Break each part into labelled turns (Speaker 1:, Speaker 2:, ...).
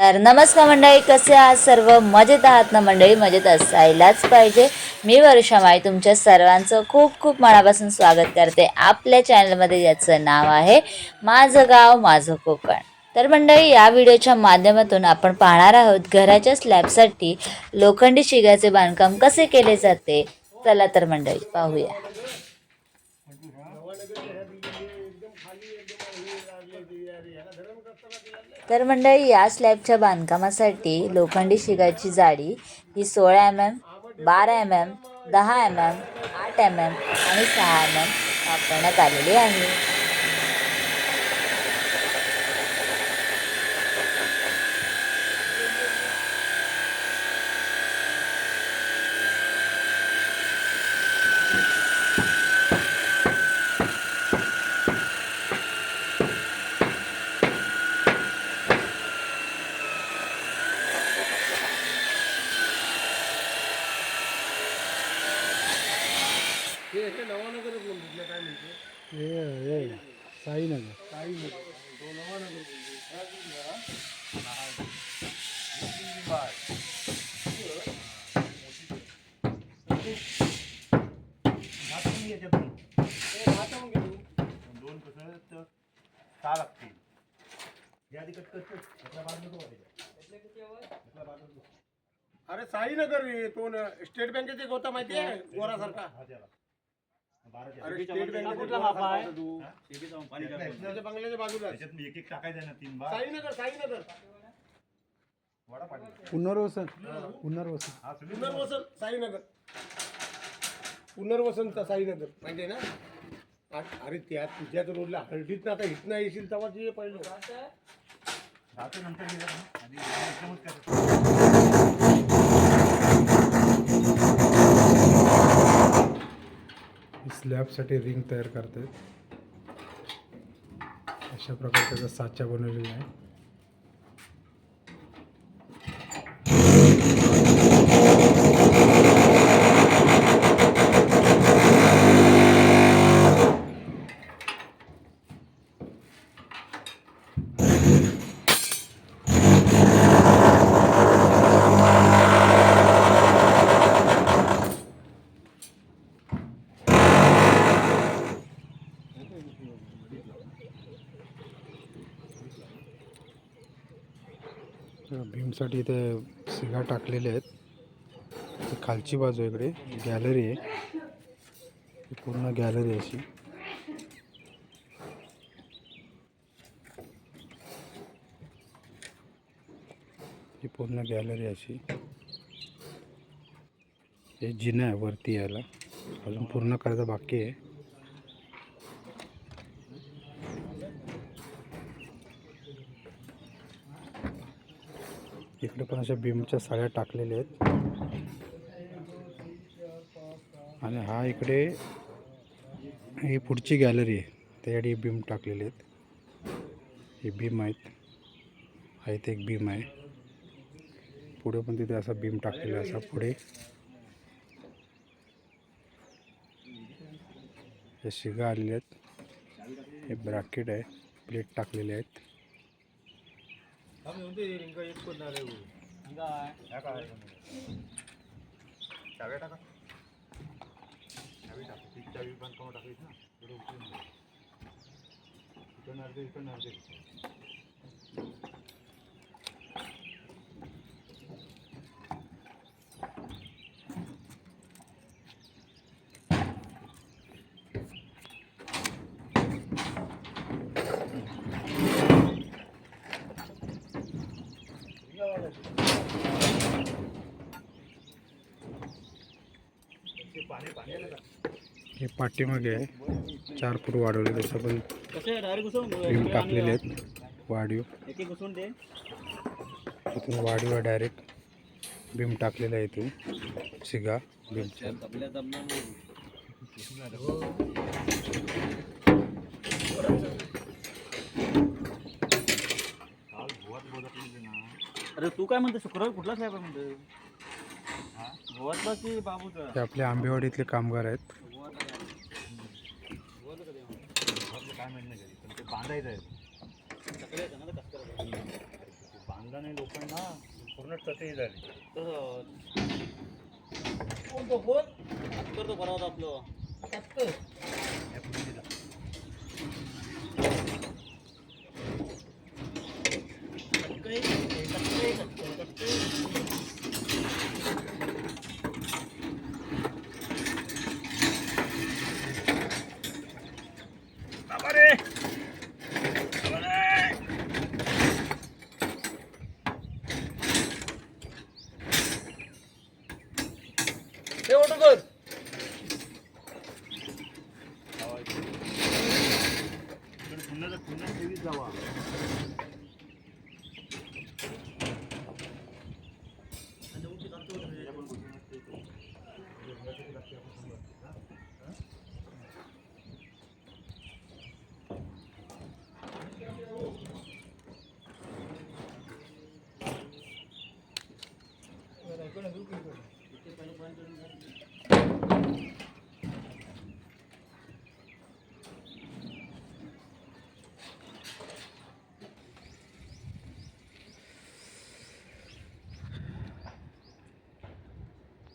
Speaker 1: तर नमस्कार मंडळी कसे आहात सर्व? मजेत आहात ना मंडळी? मजेत असायलाच पाहिजे. मी वर्षा माई तुमच्या सर्वांचं खूप खूप मनापासून स्वागत करते. आपल्या चॅनलमध्ये ज्याचं नाव आहे माझं गाव माझं कोकण. तर मंडळी या व्हिडिओच्या माध्यमातून आपण पाहणार आहोत घराच्या स्लॅबसाठी लोखंडी शिगाचे बांधकाम कसे केले जाते? चला तर मंडळी पाहूया. तर मंडळी या स्लॅबच्या बांधकामासाठी लोखंडी शिगाची जाडी ही सोळा एम एम बारा एम एम दहा एम एम आठ एम एम आणि सहा एम एम वापरण्यात आलेली आहे
Speaker 2: हे हे साईनगर
Speaker 3: दोन कसं तर सहा लागतील या आधी कट करतो त्यातला भाग नको वाटायचा.
Speaker 2: हे तो न- स्टेट बँकेचे होता माहिती आहे गोरासारखा
Speaker 3: हा त्याला. बाराच्या.
Speaker 2: अरे स्टेट बँकेचा
Speaker 4: कुठला मापा आहे?
Speaker 2: तू. त्याच्या बंगल्याच्या बाजूला.
Speaker 3: त्याच्यात मी एक एक टाकायचं आहे ना तीन बार.
Speaker 2: साईनगर साईनगर.
Speaker 3: वडा पाणी
Speaker 5: पुनर्वसन पुनर्वसन.
Speaker 3: हा सुनील.
Speaker 2: पुनर्वसन साईनगर. पुनर्वसनचा साईनगर. माहिती आहे ना? आ- अरे त्या तुझ्याच रोडला हळदीत ना आता इथनं येशील तेव्हा ये पहिलं.
Speaker 3: नंतर गेलं ना. आधी एकदमच करायचं.
Speaker 5: स्लॅबसाठी रिंग तयार करतात अशा प्रकारे त्याचा साचा बनवलेला आहे. तर इथे सिगा टाकलेले आहेत. खालची बाजू आहे इकडे गॅलरी आहे. पूर्ण गॅलरी अशी. ही पूर्ण गॅलरी अशी. हे जिना आहे वरती यायला. अजून पूर्ण करायचं बाकी आहे. इकडे पण अशा बीमच्या साड्या टाकलेल्या आहेत. आणि हा इकडे ही पुढची गॅलरी आहे. त्यासाठी बीम टाकलेले आहेत. हे बीम आहेत. हा इथे एक बीम आहे. पुढे पण तिथे असा बीम टाकलेला असा पुढे. हे शिगा आलेले आहेत. हे ब्रॅकेट आहे. प्लेट टाकलेले आहेत.
Speaker 3: ह्या काय? चाव्या टाका चावी टाका ती चावी पण कोण टाकायची ना थोडं उचलून घे. इकडनं अर्धे इकडनं अर्धे ते पाणी पाणी आलं का?
Speaker 5: हे पाठीमागे आहे चार फूट वाढवले त्याचं पण बीम टाकलेले आहेत. वाढीव. इथून वाढीव डायरेक्ट बीम टाकलेला आहे इथून. शिगा
Speaker 3: ना
Speaker 4: अरे तू काय म्हणते शुक्रवार कुठला साहेब आहे म्हणते
Speaker 5: आपले आंबेवाडीतले कामगार आहेत.
Speaker 3: काय माहीत नाही घरी पण ते बांधायचं आहे
Speaker 4: करायचं?
Speaker 3: बांधून समजाने लोक ना पूर्ण टते झाले.
Speaker 2: कोण तो कोण
Speaker 4: करतो बरा होता आपलं.
Speaker 2: टक्कर
Speaker 3: या पूर्वीला.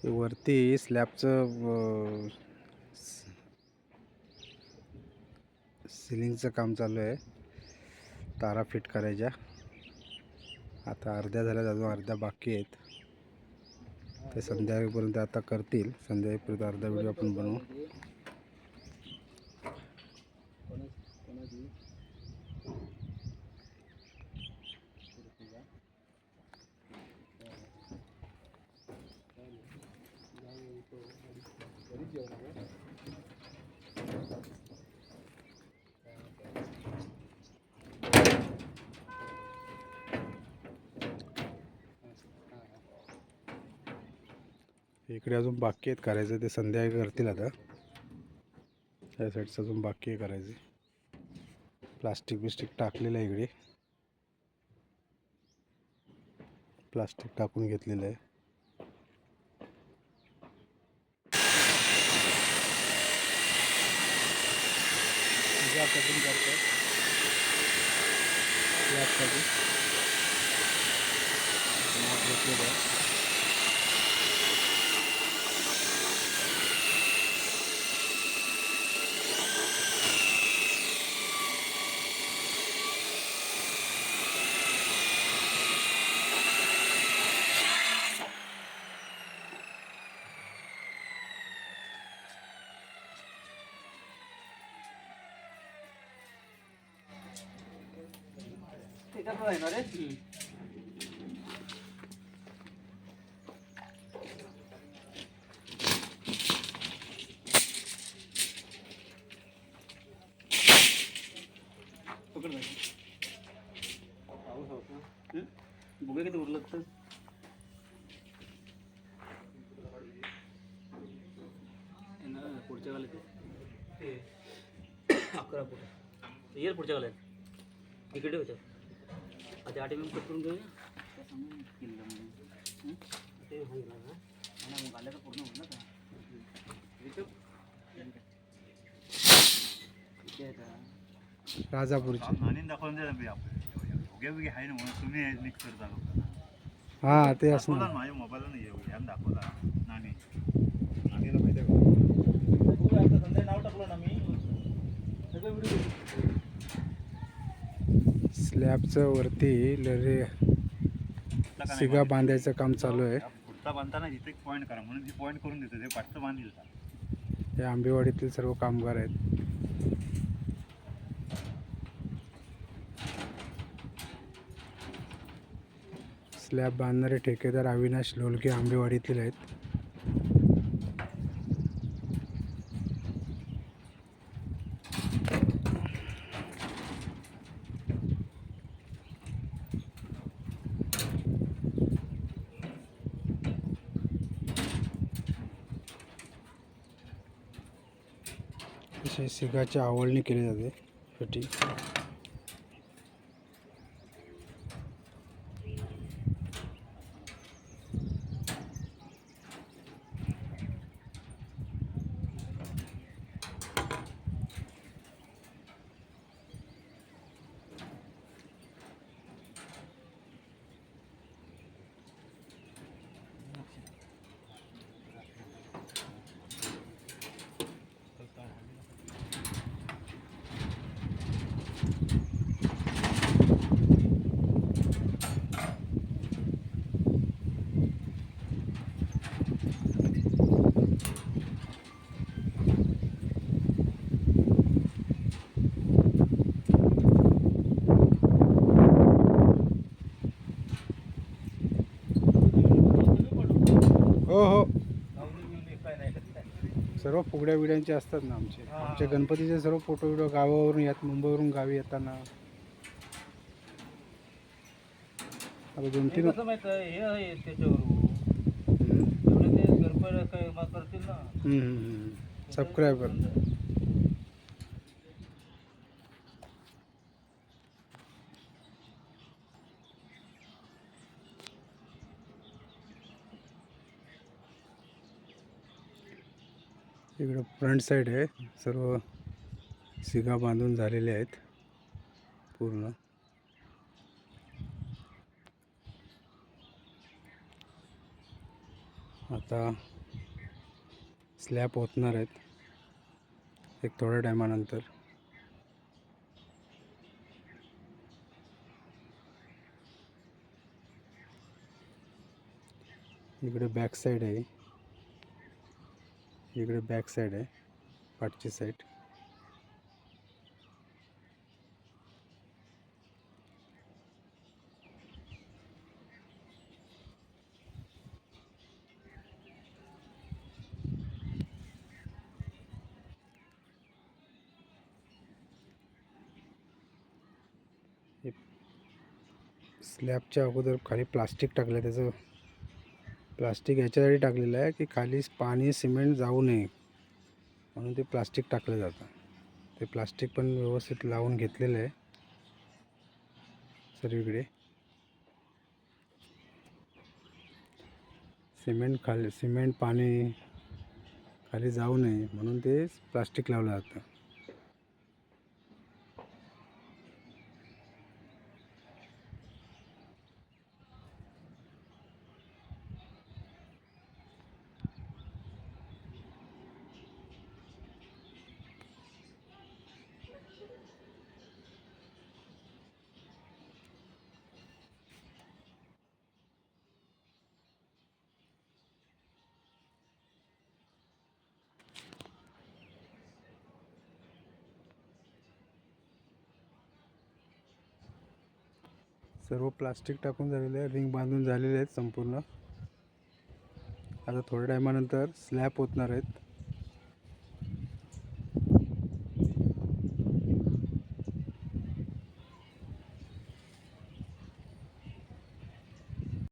Speaker 2: ते
Speaker 5: वरती स्लॅबचं सिलिंगचं काम चालू आहे. तारा फिट करायच्या. आता अर्ध्या झाल्या अजून अर्ध्या बाकी आहेत. ते संध्याकाळपर्यंत आता करतील. संध्याकाळपर्यंत अर्धा व्हिडिओ आपण बनवू. इकडे अजून बाकी आहेत करायचं ते संध्याकाळी करतील आता. त्या साईडचं अजून बाकी आहे करायचे. प्लास्टिक बिस्टिक टाकलेलं आहे इकडे. प्लास्टिक टाकून घेतलेलं आहे. ज्या घेतलेलं आहे
Speaker 4: त्याच्यात आहे ना रे पकड नाही. पाऊस होता. हं? बघूया किती उरलं तर हे ना, पुढच्या गाल्यात ते अकरा फुट येईल पुढच्या गाल्यात इकडे होत्या आता आठ एम कट करून घेऊया? ते होईल मग गाल्याचं पूर्ण होईल ना का?
Speaker 5: राजापूरची.
Speaker 3: नाणी दाखवून द्या मी आपल्याला. योग्य वेगळी आहे ना म्हणून तुम्ही मिक्स करता लोकांना
Speaker 5: हां ते
Speaker 3: ना माझ्या मोबाईलला नाही येऊ ह्यानं दाखवला नाणी. नाणीला माहिती आहे का?
Speaker 4: संध्याकाळी नाव टाकलं ना मी. सगळं व्हिडिओ
Speaker 5: स्लॅबचं वरती लरे
Speaker 3: माहिती?
Speaker 5: बांधायचं काम चालू आहे.
Speaker 3: या पुढचा बांधताना इथे एक पॉईंट करा म्हणून ती पॉईंट करून देतो ते पाठचं बांधील का
Speaker 5: हे आंबेवाडीतील सर्व कामगार आहेत. स्लॅब बांधणारे ठेकेदार अविनाश लोलके आंबेवाडीतील आहेत. अशी सिगाची आवळणी केली जाते फिटिंग हो हो
Speaker 3: लावणी बिवणी काय नाही कसं काय
Speaker 5: सर्व फुगड्या बिड्यांचे असतात ना आमचे. आमचे गणपतीचे सर्व फोटो व्हिडिओ गावावरून येत मुंबईवरून गावी येताना. आता दोन तीन
Speaker 3: कसं माहीत आहे? हे आहे त्याच्यावर. एवढे ते करतील ना.
Speaker 5: हम्म, हम्म, इकडं फ्रंट साईड आहे. सर्व सिगा बांधून झालेले आहेत. पूर्ण. आता स्लॅब ओतणार आहेत. एक थोड्या टायमानंतर. इकडे बॅक साईड आहे. इकडे बॅक साईड आहे पाठची साईड स्लॅबच्या अगोदर खाली प्लास्टिक टाकलं आहे त्याचं. प्लास्टिक याच्यासाठी टाकलेलं आहे की खाली पाणी सिमेंट जाऊ नये म्हणून ते प्लास्टिक टाकलं जातं. ते प्लास्टिक पण व्यवस्थित लावून घेतलेलं आहे. सर्वीकडे सिमेंट खाली सिमेंट पाणी खाली जाऊ नये म्हणून ते प्लास्टिक लावलं जातं. सर्व प्लास्टिक टाकून झालेलं आहे रिंग बांधून झालेले आहेत संपूर्ण. आता थोड्या टायमानंतर स्लॅब ओतणार आहेत.